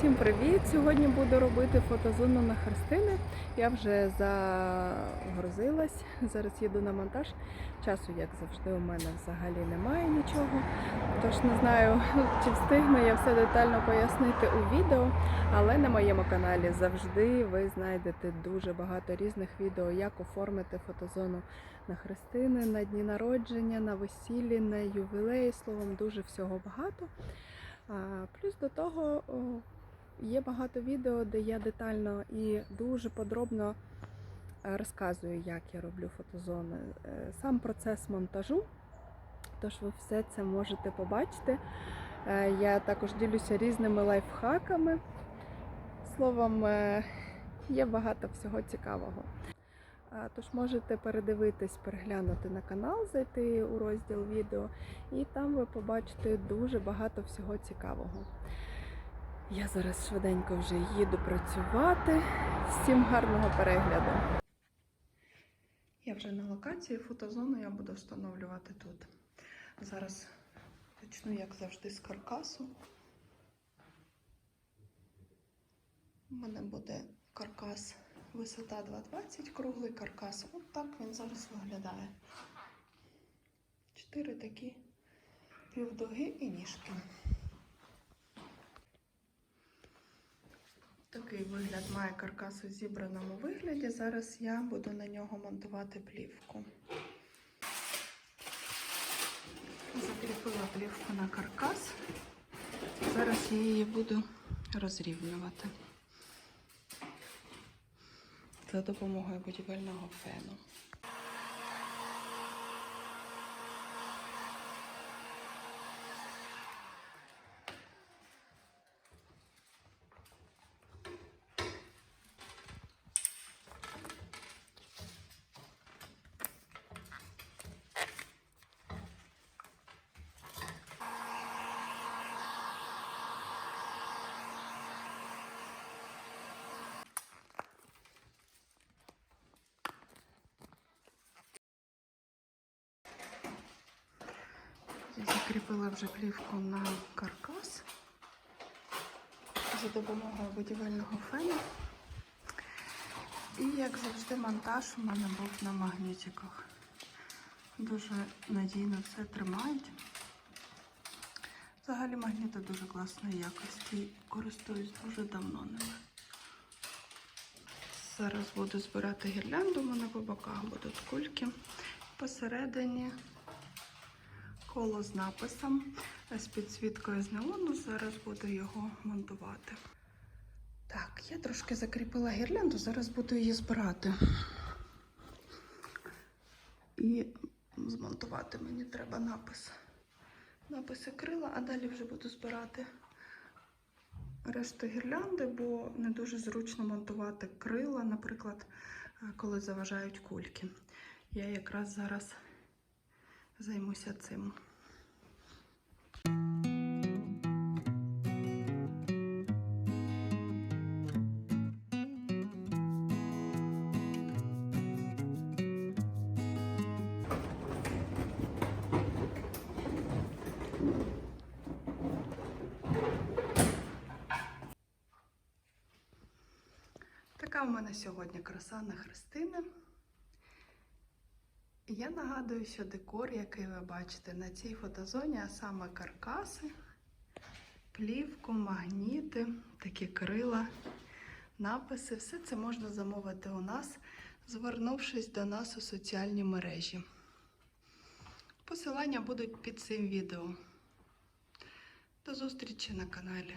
Всім привіт! Сьогодні буду робити фотозону на Христини. Я вже загрузилась. Зараз їду на монтаж. Часу, як завжди, у мене взагалі немає нічого. Тож не знаю, чи встигну я все детально пояснити у відео, але на моєму каналі завжди ви знайдете дуже багато різних відео, як оформити фотозону на Христини, на дні народження, на весіллі, на ювілеї. Словом, дуже всього багато. Плюс до того є багато відео, де я детально і дуже подробно е, розказую, як я роблю фотозони. Е, Сам процес монтажу, тож ви все це можете побачити. Е, Я також ділюся різними лайфхаками. Словом, є багато всього цікавого. Тож можете передивитись, переглянути на канал, зайти у розділ відео, і там ви побачите дуже багато всього цікавого. Я зараз швиденько вже їду працювати. Всім гарного перегляду. Я вже на локації фотозону я буду встановлювати тут. Зараз почну, як завжди, з каркасу. У мене буде каркас висота 2,20, круглий каркас. От так він зараз виглядає. Чотири такі півдоги і ніжки. Такий вигляд має каркас у зібраному вигляді. Зараз я буду на нього монтувати плівку. Закріпила плівку на каркас. Зараз я її буду розрівнювати за допомогою будівельного фену. Закріпила вже плівку на каркас за допомогою будівельного фену. І, як завжди, монтаж у мене був на магнітиках. Дуже надійно все тримають. Взагалі магніти дуже класної якості. Користуюсь дуже давно ними. Зараз буду збирати гірлянду, у мене по боках будуть кульки. Посередині коло з написом з підсвіткою з неону. Зараз буду його монтувати. Так, я трошки закріпила гірлянду, зараз буду її збирати. І змонтувати мені треба напис. Написи крила, а далі вже буду збирати решту гірлянди, бо не дуже зручно монтувати крила, наприклад, коли заважають кульки. Я якраз зараз займуся цим. Така у мене сьогодні краса на Христини. Я нагадую, що декор, який ви бачите на цій фотозоні, а саме каркаси, плівку, магніти, такі крила, написи, все це можна замовити у нас, звернувшись до нас у соціальні мережі. Посилання будуть під цим відео. До зустрічі на каналі.